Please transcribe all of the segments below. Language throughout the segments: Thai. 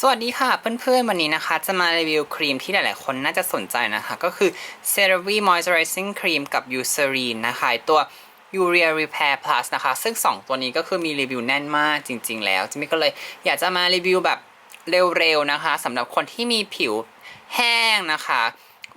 สวัสดีค่ะเพื่อนๆ วันนี้นะคะ จะมารีวิวครีมที่หลายๆ คนน่าจะสนใจนะคะ ก็คือ CeraVe Moisturizing Cream กับ Eucerin นะคะตัว Urea Repair Plus นะคะ ซึ่ง 2 ตัวนี้ก็คือมีรีวิวแน่นมากจริง ๆ แล้วจิมมี่ก็เลยอยากจะมารีวิวแบบเร็ว ๆ นะคะสำหรับคนที่มีผิวแห้งนะคะ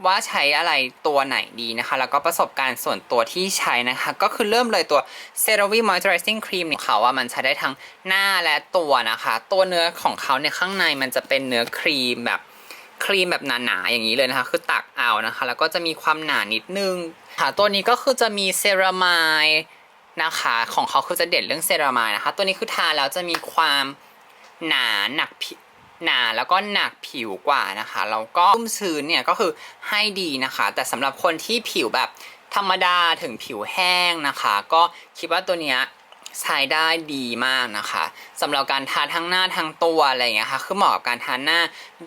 ว่าใช้อะไรตัวไหนดีนะคะ แล้วก็ประสบการณ์ส่วนตัวที่ใช้นะคะ ก็คือเริ่มเลยตัว CeraVe Moisturizing Cream เนี่ยเขาว่ามันใช้ได้ทั้งหน้าและตัวนะคะ ตัวเนื้อของเขาเนี่ยข้างในมันจะเป็นเนื้อครีมแบบครีมแบบหนาๆอย่างนี้เลยนะคะ คือตักเอานะคะ แล้วก็จะมีความหนานิดนึงค่ะตัวนี้ก็คือจะมีเซรามายนะคะของเขาคือจะเด่นเรื่องเซรามายนะคะ ตัวนี้คือทาแล้วจะมีความหนาหนัก หนาแล้วก็หนักผิวกว่านะคะแล้วก็ชุ่มชื้นเนี่ยก็คือให้ดีนะคะ แต่สำหรับคนที่ผิวแบบธรรมดาถึงผิวแห้งนะคะ ก็คิดว่าตัวเนี้ยใช้ได้ดีมากนะคะสำหรับการทาทั้งหน้าทั้งตัวอะไรอย่างเงี้ยค่ะคือเหมาะกับการทาหน้า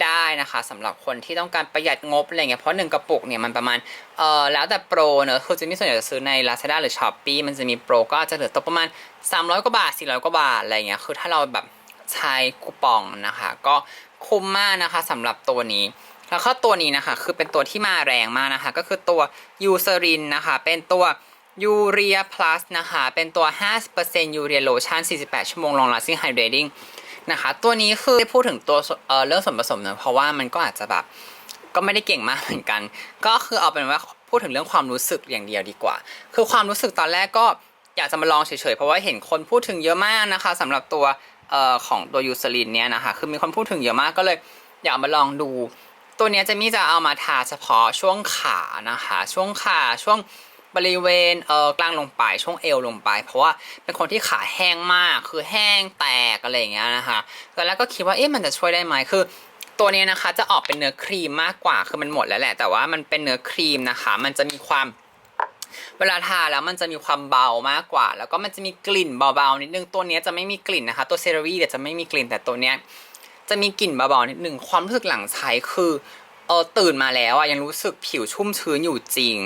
ได้นะคะสำหรับคนที่ต้องการประหยัดงบอะไรเงี้ยเพราะหนึ่งกระปุกเนี่ยมันประมาณเอ่อแล้วแต่โปรเนอะคือจะมีส่วนใหญ่จะซื้อใน Lazada หรือ Shopee มันจะมีโปรก็จจะเหลือตกประมาณ 300 กว่าบาท 400 กว่าบาทอะไรเงี้ยคือถ้าเราแบบ ใช้คูปองนะคะ ก็คุ้มมากนะคะสำหรับตัวนี้ แล้วก็ตัวนี้นะคะ คือเป็นตัวที่มาแรงมากนะคะ ก็คือตัวยูเซรินนะคะ เป็นตัวยูเรียพลัสนะคะ เป็นตัว 50%ยูเรียโลชั่น 48 ชั่วโมง long lasting hydrating นะคะ ตัวนี้คือพูดถึงตัวเเรื่องส่วนผสมเนะเพราะว่ามันก็อาจจะแบบก็ไม่ได้เก่งมากเหมือนกัน ก็คือเอาเป็นว่าพูดถึงเรื่องความรู้สึกอย่างเดียวดีกว่า คือความรู้สึกตอนแรกก็อยากจะมาลองเฉยๆ เพราะว่าเห็นคนพูดถึงเยอะมากนะคะสำหรับตัว เอ่อของตัวยูซลินเนี่ยนะคะคือมีคนพูดถึงเยอะมากก็เลยอยากมาลองดู ตัวเนี้ยจะมี่จะเอามาทาเฉพาะช่วงขานะคะ ช่วงขาช่วงบริเวณเออกลางลงไปช่วงเอวลงไป เพราะว่าเป็นคนที่ขาแห้งมากคือแห้งแตกอะไรอย่างเงี้ยนะคะตอนแรกก็คิดว่าเอ๊ะมันจะช่วยได้ไหมคือตัวนี้นะคะจะออกเป็นเนื้อครีมมากกว่าคือมันหมดแล้วแหละ แต่ว่ามันเป็นเนื้อครีมนะคะ มันจะมีความ เวลาทาแล้วมันจะมีความเบามากกว่า แล้วก็มันจะมีกลิ่นเบาๆนิดนึงตัวนี้จะไม่มีกลิ่นนะคะ ตัวเซรั่มเดี๋ยวจะไม่มีกลิ่นแต่ตัวเนี้ยจะมีกลิ่นเบาๆนิดนึงความรู้สึกหลังใช้คือเออตื่นมาแล้วอะยังรู้สึกผิวชุ่มชื้นอยู่จริง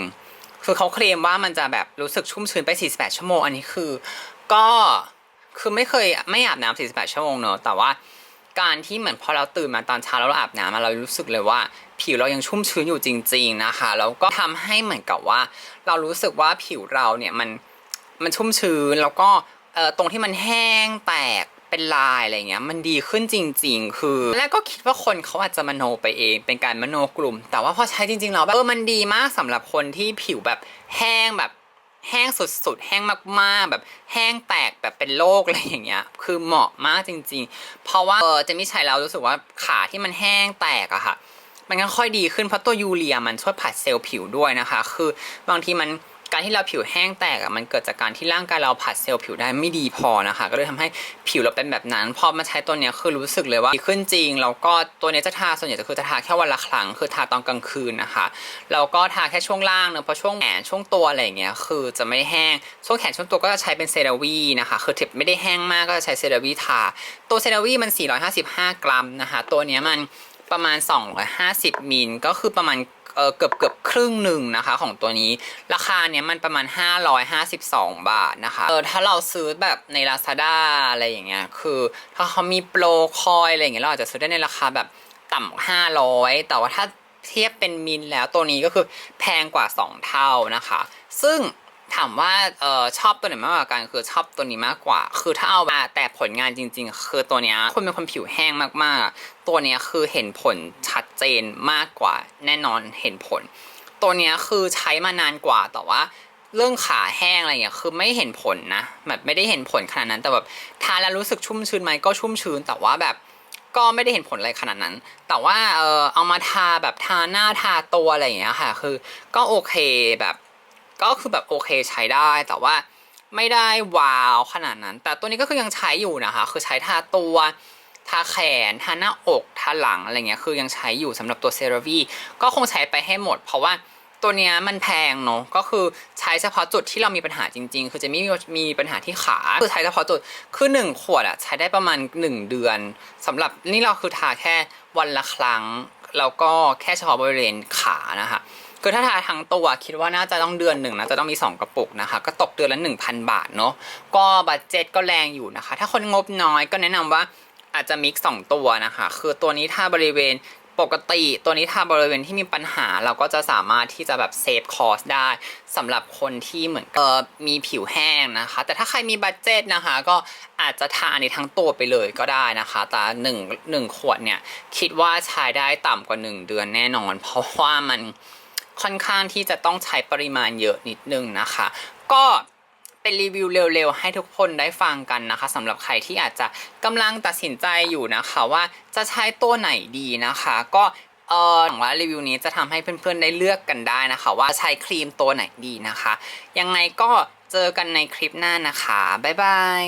คือเขาเคลมว่ามันจะแบบรู้สึกชุ่มชื้นไป 48 ชั่วโมง อันนี้คือ ก็คือไม่เคยไม่อาบน้ำ48 ชั่วโมงเนอะแต่ว่า การที่เหมือนพอเราตื่นมาตอนเช้าแล้วเราอาบน้ำมาเรารู้สึกเลยว่า ผิวเรายังชุ่มชื้นอยู่จริง ๆนะคะแล้วก็ทำให้เหมือนกับว่า เรารู้สึกว่าผิวเราเนี่ยมันมันชุ่มชื้นแล้วก็เอ่อตรงที่มันแห้งแตกเป็นลายอะไรเงี้ยมันดีขึ้นจริง ๆ คือแรกก็คิดว่าคนเขาอาจจะมโนไปเอง เป็นการมโนกลุ่ม แต่ว่าพอใช้จริงๆแล้วแบบเออมันดีมากสำหรับคนที่ผิวแบบแห้งแบบ แห้งสุดๆ แห้งมากๆ แบบแห้งแตกแบบเป็นโรคอะไรอย่างเงี้ย คือเหมาะมากจริง ๆ เพราะว่าเออจะไม่ใช้แล้วรู้สึกว่าขาที่มันแห้งแตกอะค่ะ มันก็ค่อยดีขึ้นเพราะตัวยูเรียมันช่วยผัดเซลล์ผิวด้วยนะคะ คือบางทีมัน การที่เราผิวแห้งแตกอะมันเกิดจากการที่ร่างกายเราผัดเซลล์ผิวได้ไม่ดีพอนะคะ ก็เลยทำให้ผิวเราเป็นแบบนั้น พอมาใช้ตัวเนี้ยคือรู้สึกเลยว่าดีขึ้นจริง แล้วก็ตัวเนี้ยจะทาส่วนใหญ่จะคือจะทาแค่วันละครั้งคือทาตอนกลางคืนนะคะ แล้วก็ทาแค่ช่วงล่างเนอะเพราะช่วงแขนช่วงตัวอะไรอย่างเงี้ยคือจะไม่แห้ง ช่วงแขนช่วงตัวก็จะใช้เป็นเซราวีนะคะ คือถิบไม่ได้แห้งมากก็จะใช้เซราวีทา ตัวเซราวีมัน 455 กรัมนะคะ ตัวเนี้ยมัน ประมาณ 250 มิลก็คือประมาณเออเกือบเกือบครึ่งหนึ่งนะคะของตัวนี้ราคาเนี้ยมันประมาณ 552 บาทนะคะเออถ้าเราซื้อแบบใน Lazada อะไรอย่างเงี้ยคือ ถ้าเขามีโปรคอยอะไรอย่างเงี้ยเราอาจจะซื้อได้ในราคาแบบต่ำ500 แต่ว่าถ้าเทียบเป็นมิลแล้วตัวนี้ก็คือแพงกว่า 2 เท่านะคะ ซึ่ง ถามว่าเออชอบตัวไหนมากกว่ากันคือชอบตัวนี้มากกว่า คือถ้าเอามาแต่ผลงานจริง ๆ คือตัวเนี้ยคนเป็นคนผิวแห้งมากๆ ตัวเนี้ยคือเห็นผลชัดเจนมากกว่า แน่นอนเห็นผล ตัวเนี้ยคือใช้มานานกว่าแต่ว่าเรื่องขาแห้งอะไรเงี้ยคือไม่เห็นผลนะแบบไม่ได้เห็นผลขนาดนั้นแต่แบบทาแล้วรู้สึกชุ่มชื้นไหมก็ชุ่มชื้นแต่ว่าแบบก็ไม่ได้เห็นผลอะไรขนาดนั้น แต่ว่าเออเอามาทาแบบทาหน้าทาตัวอะไรอย่างเงี้ยค่ะ คือก็โอเคแบบ ก็คือแบบโอเคใช้ได้แต่ว่าไม่ได้ว้าวขนาดนั้น แต่ตัวนี้ก็คือยังใช้อยู่นะคะ คือใช้ทาตัวทาแขนทาหน้าอกทาหลังอะไรเงี้ยคือยังใช้อยู่สำหรับตัวเซราวีก็คงใช้ไปให้หมด เพราะว่าตัวเนี้ยมันแพงเนาะก็คือใช้เฉพาะจุดที่เรามีปัญหาจริง ๆ คือจะไม่มีมีปัญหาที่ขาคือใช้เฉพาะจุดคือหนึ่งขวดอะใช้ได้ประมาณหนึ่งเดือนสำหรับนี่เราคือทาแค่วันละครั้งแล้วก็แค่เฉพาะบริเวณขานะคะ คือถ้าทาทั้งตัวคิดว่าน่าจะต้องเดือนหนึ่งนะจะต้องมี 2 กระปุกนะคะ ก็ตกเดือนละ 1,000 บาทเนาะก็บัตเจ็ตก็แรงอยู่นะคะ ถ้าคนงบน้อยก็แนะนำว่าอาจจะมิกซ์สองตัวนะคะ คือตัวนี้ถ้าบริเวณปกติตัวนี้ถ้าบริเวณที่มีปัญหาเราก็จะสามารถที่จะแบบเซฟคอสได้สำหรับคนที่เหมือนเออมีผิวแห้งนะคะ แต่ถ้าใครมีบัตเจ็ตนะคะ ก็อาจจะทาอันนี้ทั้งตัวไปเลยก็ได้นะคะ แต่หนึ่งหนึ่งขวดเนี่ย คิดว่าใช้ได้ต่ำกว่า 1 เดือนแน่นอน เพราะว่ามัน ค่อนข้างที่จะต้องใช้ปริมาณเยอะนิดนึงนะคะ ก็เป็นรีวิวเร็วๆ ให้ทุกคนได้ฟังกันนะคะสำหรับใครที่อาจจะกำลังตัดสินใจอยู่นะคะว่าจะใช้ตัวไหนดีนะคะ ก็เออหวังว่ารีวิวนี้จะทำให้เพื่อนๆได้เลือกกันได้นะคะ ว่าใช้ครีมตัวไหนดีนะคะ ยังไงก็เจอกันในคลิปหน้านะคะ บ๊ายบาย